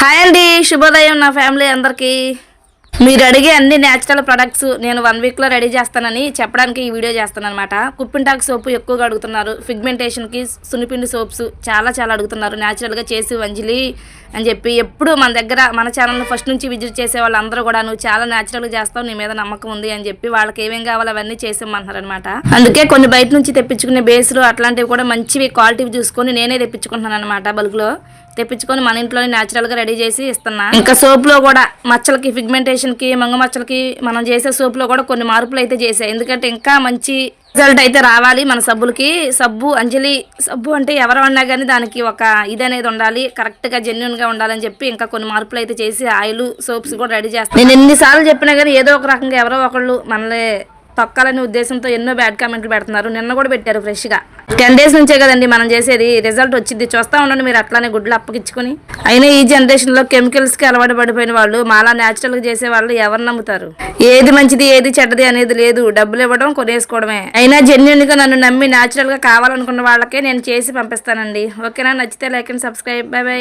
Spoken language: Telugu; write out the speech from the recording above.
హాయ్ అండి శుభోదయం నా ఫ్యామిలీ అందరికీ. మీరు అడిగే అన్ని న్యాచురల్ ప్రొడక్ట్స్ నేను వన్ వీక్లో రెడీ చేస్తానని చెప్పడానికి ఈ వీడియో చేస్తాను అనమాట కుప్పింటాక్ సోపు ఎక్కువగా అడుగుతున్నారు. ఫిగ్మెంటేషన్కి సునిపిండి సోప్స్ చాలా చాలా అడుగుతున్నారు. న్యాచురల్గా చేసి వంజిలి అని చెప్పి ఎప్పుడు మన దగ్గర మన ఛానల్ని ఫస్ట్ నుంచి విజిట్ చేసే వాళ్ళందరూ కూడా నువ్వు చాలా న్యాచురల్గా చేస్తావు నీ మీద నమ్మకం ఉంది అని చెప్పి వాళ్ళకి ఏమేం కావాలో అవన్నీ చేసేయమంటున్నారు అనమాట అందుకే కొన్ని బయట నుంచి తెప్పించుకునే బేస్లు అట్లాంటివి కూడా మంచివి క్వాలిటీ చూసుకొని నేనే తెప్పించుకుంటున్నాను అనమాట బల్క్లో. తెప్పించుకొని మన ఇంట్లోనే న్యాచురల్గా రెడీ చేసి ఇస్తున్నా. ఇంకా సోప్లో కూడా మచ్చలకి పిగ్మెంటేషన్కి మంగ మచ్చలకి మనం చేసే సోప్లో కూడా కొన్ని మార్పులు అయితే చేసాయి ఎందుకంటే ఇంకా మంచి రిజల్ట్ అయితే రావాలి మన సబ్బులకి. సబ్బు అంజలి సబ్బు అంటే ఎవరు అన్నా కానీ దానికి ఒక ఇది అనేది ఉండాలి కరెక్ట్గా జెన్యున్గా ఉండాలని చెప్పి ఇంకా కొన్ని మార్పులు అయితే చేసి ఆయిల్ సోప్స్ కూడా రెడీ చేస్తాను నేను ఎన్నిసార్లు చెప్పినా కానీ ఏదో ఒక రకంగా ఎవరో ఒకళ్ళు మనలే తొక్కాలనే ఉద్దేశంతో ఎన్నో బ్యాడ్ కామెంట్లు పెడుతున్నారు. నిన్న కూడా పెట్టారు ఫ్రెష్గా టెన్ డేస్ నుంచే కదండి మనం చేసేది. రిజల్ట్ వచ్చింది. చూస్తా ఉండండి మీరు అట్లానే గుడ్లు అప్పగించుకుని. అయినా ఈ జనరేషన్లో కెమికల్స్కి అలవాటు పడిపోయిన వాళ్ళు మాలా న్యాచురల్గా చేసే వాళ్ళు ఎవరు నమ్ముతారు? ఏది మంచిది ఏది చెడ్డది అనేది లేదు. డబ్బులు ఇవ్వడం కొనేసుకోవడమే. అయినా జెన్యున్గా నన్ను నమ్మి న్యాచురల్గా కావాలనుకున్న వాళ్ళకే నేను చేసి పంపిస్తానండి. ఓకేనా? నచ్చితే like and subscribe bye bye